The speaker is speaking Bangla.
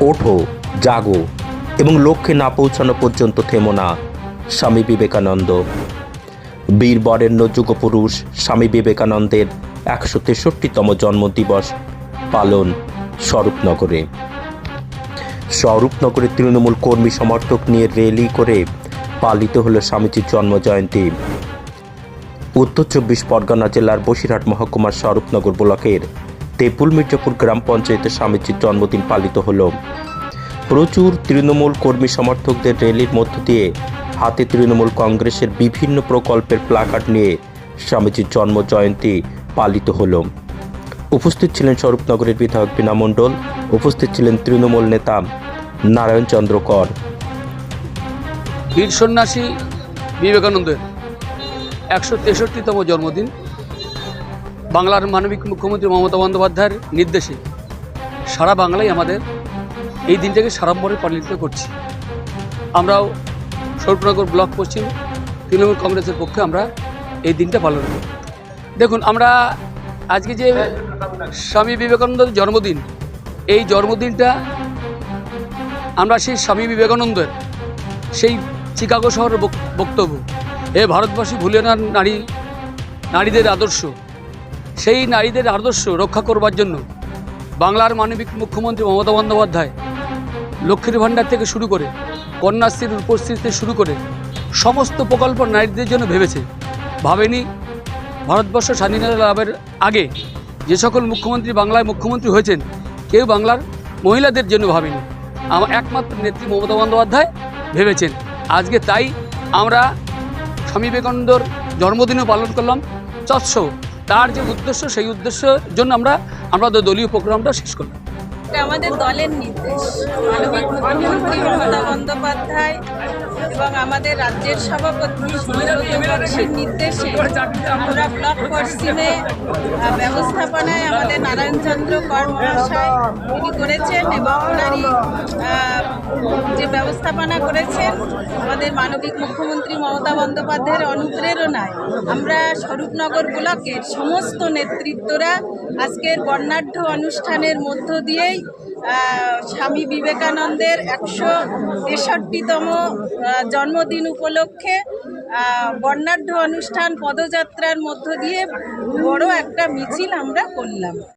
ওঠো, জাগো এবং লক্ষ্যে না পৌঁছানো পর্যন্ত থেমো না, স্বামী বিবেকানন্দ। বীর বরেণ্য যুগপুরুষ স্বামী বিবেকানন্দের একশো তেষট্টিতম জন্মদিবস পালন স্বরূপনগরে। স্বরূপনগরে তৃণমূল কর্মী সমর্থক নিয়ে র্যালি করে পালিত হলো স্বামীজির জন্মজয়ন্তী। উত্তর চব্বিশ পরগনা জেলার বসিরহাট মহকুমার স্বরূপনগর ব্লকের তেপুল মির্জাপুর গ্রাম পঞ্চায়েতে স্বামীজির জন্মদিন পালিত হল। প্রচুর তৃণমূল কর্মী সমর্থকদের র্যালির মধ্য দিয়ে হাতে তৃণমূল কংগ্রেসের বিভিন্ন প্রকল্পের প্লাকার্ড নিয়ে স্বামীজির জন্ম জয়ন্তী পালিত হলো। উপস্থিত ছিলেন স্বরূপনগরের বিধায়ক বীণা মণ্ডল, উপস্থিত ছিলেন তৃণমূল নেতা নারায়ণ চন্দ্র কর। বীর সন্ন্যাসী বিবেকানন্দের একশো তেষট্টিতম জন্মদিন বাংলার মানবিক মুখ্যমন্ত্রী মমতা বন্দ্যোপাধ্যায়ের নির্দেশে সারা বাংলায় আমাদের এই দিনটাকে সাড়ম্বরে পালিত করছি। আমরাও স্বরূপনগর ব্লক পশ্চিম তৃণমূল কংগ্রেসের পক্ষে আমরা এই দিনটা পালন করি। দেখুন, আমরা আজকে যে স্বামী বিবেকানন্দের জন্মদিন, এই জন্মদিনটা আমরা সেই স্বামী বিবেকানন্দের, সেই চিকাগো শহরের বক- বক্তব্য। এ ভারতবাসী ভুলে নারী, নারীদের আদর্শ সেই নারীদের আদর্শ রক্ষা করবার জন্য বাংলার মানবিক মুখ্যমন্ত্রী মমতা বন্দ্যোপাধ্যায় লক্ষ্মীর ভাণ্ডার থেকে শুরু করে কন্যাশ্রীর উপস্থিতি থেকে শুরু করে সমস্ত প্রকল্প নারীদের জন্য ভেবেছে। ভাবেনি ভারতবর্ষ স্বাধীনতা লাভের আগে যে সকল মুখ্যমন্ত্রী বাংলায় মুখ্যমন্ত্রী হয়েছেন, কেউ বাংলার মহিলাদের জন্য ভাবেনি। আমার একমাত্র নেত্রী মমতা বন্দ্যোপাধ্যায় ভেবেছেন। আজকে তাই আমরা স্বামী বিবেকানন্দর জন্মদিনও পালন করলাম। চৎস তার যে উদ্দেশ্য, সেই উদ্দেশ্যের জন্য আমরা আমাদের দলীয় প্রোগ্রামটা শেষ করলাম। আমাদের দলের নির্দেশ। বন্দ্যোপাধ্যায় এবং আমাদের রাজ্যের সভাপতি নির্দেশে আমরা ব্লক পশ্চিমে ব্যবস্থাপনায় আমাদের নারায়ণচন্দ্র কর মহাশয় তিনি করেছেন এবং ওনারই যে ব্যবস্থাপনা করেছেন, আমাদের মানবিক মুখ্যমন্ত্রী মমতা বন্দ্যোপাধ্যায়ের অনুপ্রেরণায় আমরা স্বরূপনগর ব্লকের সমস্ত নেতৃত্বরা আজকের বর্ণাঢ্য অনুষ্ঠানের মধ্য দিয়েই স্বামী বিবেকানন্দের একশো তেষট্টিতম জন্মদিন উপলক্ষে বর্ণাঢ্য অনুষ্ঠান পদযাত্রার মধ্য দিয়ে বড় একটা মিছিল আমরা করলাম।